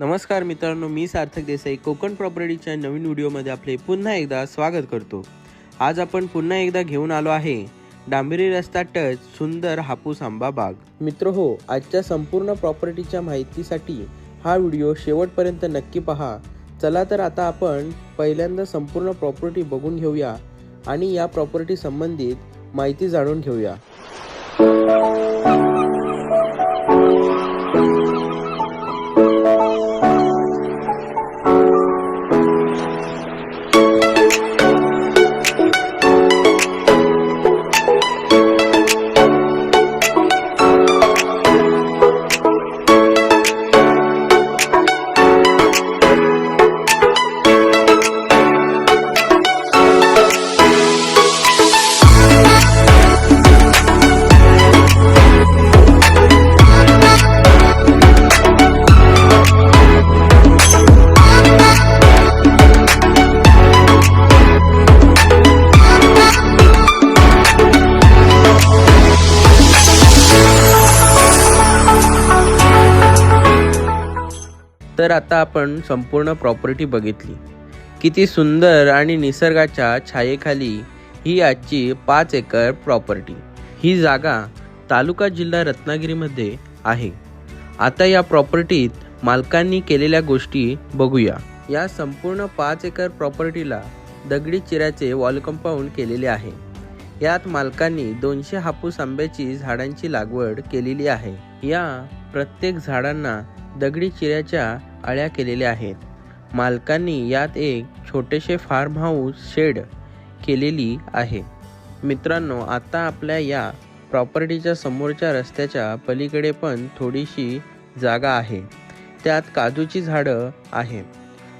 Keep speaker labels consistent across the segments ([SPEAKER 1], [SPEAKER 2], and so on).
[SPEAKER 1] नमस्कार मित्रांनो मी सार्थक देसाई. कोकण प्रॉपर्टीच्या नवीन व्हिडिओमध्ये आपले पुन्हा एकदा स्वागत करतो. आज आपण पुन्हा एकदा घेऊन आलो आहे डांबरी रस्ता टच सुंदर हापूस आंबा बाग. मित्र हो आजच्या संपूर्ण प्रॉपर्टीच्या माहितीसाठी हा व्हिडिओ शेवटपर्यंत नक्की पहा. चला तर आता आपण पहिल्यांदा संपूर्ण प्रॉपर्टी बघून घेऊया आणि या प्रॉपर्टी संबंधित माहिती जाणून घेऊया. तर आता आपण संपूर्ण प्रॉपर्टी बघितली. किती सुंदर आणि निसर्गाच्या छायेखाली ही आजची पाच एकर प्रॉपर्टी. ही जागा तालुका जिल्हा रत्नागिरीमध्ये आहे. आता या प्रॉपर्टीत मालकांनी केलेल्या गोष्टी बघूया. या संपूर्ण पाच एकर प्रॉपर्टीला दगडी चिऱ्याचे वॉल कंपाऊंड केलेले आहे. यात मालकांनी दोनशे हापूस आंब्याची झाडांची लागवड केलेली आहे. या प्रत्येक झाडांना दगडी चिऱ्याच्या अळ्या केलेल्या आहेत. मालकांनी यात एक छोटेसे फार्म हाऊस शेड केलेली आहे. मित्रांनो आता आपल्या या प्रॉपर्टीच्या समोरच्या रस्त्याच्या पलीकडे पण थोडीशी जागा आहे. त्यात काजूची झाडं आहेत.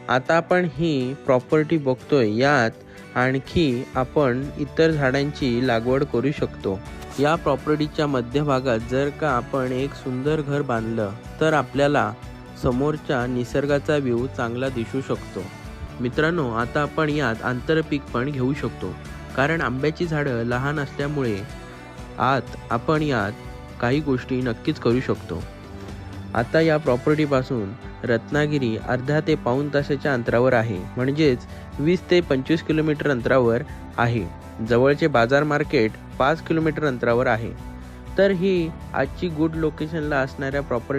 [SPEAKER 1] आता आपण ही प्रॉपर्टी बघतोय. यात आणखी आपण इतर झाडांची लागवड करू शकतो. या प्रॉपर्टीच्या मध्यभागात जर का आपण एक सुंदर घर बांधलं तर आपल्याला समोरच्या निसर्गाचा व्ह्यू चांगला दिसू शकतो. मित्रांनो आता आपण यात आंतरपीक पण घेऊ शकतो. कारण आंब्याची झाडं लहान असल्यामुळे आत आपण यात काही गोष्टी नक्कीच करू शकतो. आता या प्रॉपर्टीपासून रत्नागिरी अर्धा ते पाऊण तासाच्या अंतरावर आहे. म्हणजेच वीस ते पंचवीस किलोमीटर अंतरावर आहे. जवळचे बाजार मार्केट पाच किलोमीटर अंतरावर आहे. तर ही आजची गुड लोकेशनला असणाऱ्या प्रॉपर्टी